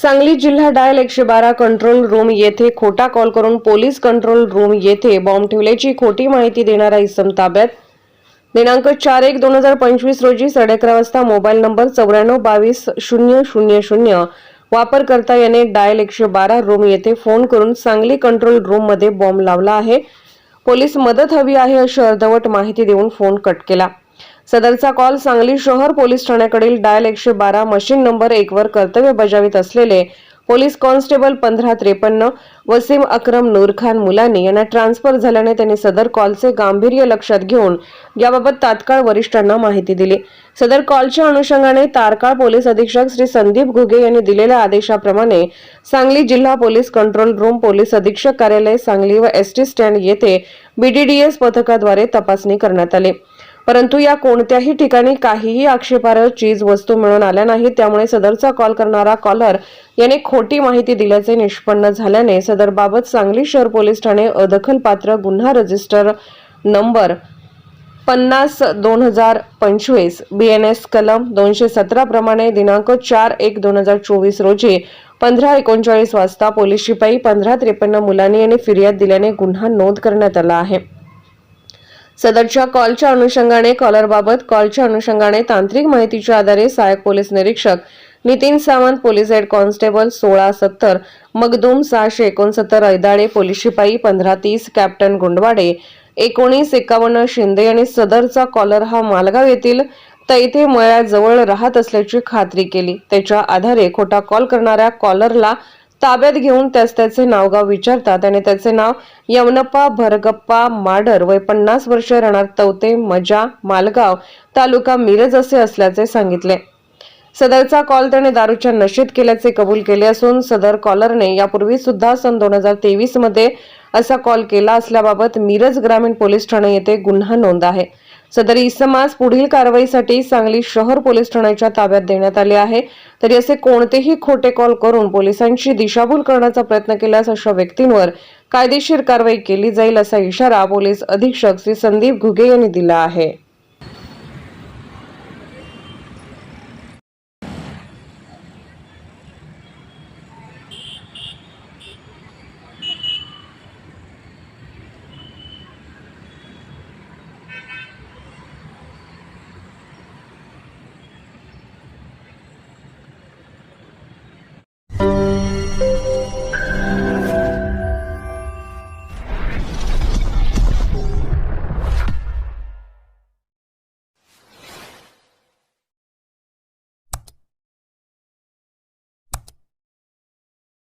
सांगली जिल्हा डायल एकशे बारा कंट्रोल रूम येथे खोटा कॉल करून पोलीस कंट्रोल रूम येथे बॉम्ब ठेवल्याची खोटी माहिती देणारा इसम ताब्यात. दिनांक चार एक दोन हजार पंचवीस रोजी साडे अकरा वाजता मोबाईल नंबर चौऱ्याण्णव बावीस शून्य शून्य शून्य वापरकर्ता याने डायल एकशे बारा रूम येथे फोन करून सांगली कंट्रोल रूममध्ये बॉम्ब लावला आहे. पोलीस मदत हवी आहे अशी अर्धवट माहिती देऊन फोन कट केला. सदरचा कॉल सांगली शहर पोलीस ठाण्याकडील डायल एकशे बारा मशीन नंबर एक वर कर्तव्य बजावित असलेले पोलीस कॉन्स्टेबल पंधरा त्रेपन्न वसीम अक्रम नूरखान मुलानी यांना ट्रान्सफर झाल्याने त्यांनी सदर कॉलचे गांभीर्य लक्षात घेऊन याबाबत तात्काळ वरिष्ठांना माहिती दिली. सदर कॉलच्या अनुषंगाने तारकाळ पोलीस अधीक्षक श्री संदीप घुगे यांनी दिलेल्या आदेशाप्रमाणे सांगली जिल्हा पोलीस कंट्रोल रूम पोलीस अधीक्षक कार्यालय सांगली व एस टी स्टँड येथे बीडीडीएस पथकाद्वारे तपासणी करण्यात आली. परंतु या कोणत्याही ठिकाणी काहीही आक्षेपार्ह चीज वस्तू मिळून आल्या नाहीत. त्यामुळे सदरचा कॉल करणारा कॉलर याने खोटी माहिती दिल्याचे निष्पन्न झाल्याने सदरबाबत सांगली शहर पोलीस ठाणे अदखलपात्र गुन्हा रजिस्टर नंबर पन्नास दोन हजार पंचवीस बी एन एस कलम दोनशे सतरा प्रमाणे दिनांक चार एक दोन हजार चोवीस रोजी पंधरा एकोणचाळीस वाजता पोलीस शिपाई पंधरा त्रेपन्न मुलांनी आणि फिर्याद दिल्याने गुन्हा नोंद करण्यात आला आहे. सदरच्या कॉलच्या अनुषंगाने कॉलरबाबत कॉलच्या अनुषंगाने तांत्रिक माहितीच्या आधारे सहाय्यक पोलीस निरीक्षक Nitin Sawant police head constable सोळा सत्तर मगदूम सहाशे एकोणसत्तर ऐदाळे पोलीस शिपाई पंधरा तीस कॅप्टन गुंडवाडे एकोणीस एकावन्न शिंदे आणि सदरचा कॉलर हा मालगाव येथील तैथे मळ्याजवळ राहत असल्याची खात्री केली. त्याच्या आधारे खोटा कॉल करणाऱ्या कॉलरला ताब्यात घेऊन त्याच त्याचे नावगाव विचारतात आणि त्याचे नाव यवनप्पा भरगप्पा माडर वय पन्नास वर्ष राहणार तवते मजा मालगाव तालुका मिरज असे असल्याचे सांगितले. सदरचा कॉल त्याने दारूच्या नशेत केल्याचे कबूल केले असून सदर कॉलरने यापूर्वी सुद्धा सन दोन हजार तेवीसमध्ये असा कॉल केला असल्याबाबत मिरज ग्रामीण पोलीस ठाणे येथे गुन्हा नोंद आहे. सदर इसमास पुढील कारवाईसाठी सांगली शहर पोलीस ठाण्याच्या ताब्यात देण्यात आले आहे. तरी असे कोणतेही खोटे कॉल करून पोलिसांची दिशाभूल करण्याचा प्रयत्न केल्यास अशा व्यक्तींवर कायदेशीर कारवाई केली जाईल असा इशारा पोलीस अधीक्षक श्री संदीप घुगे यांनी दिला आहे.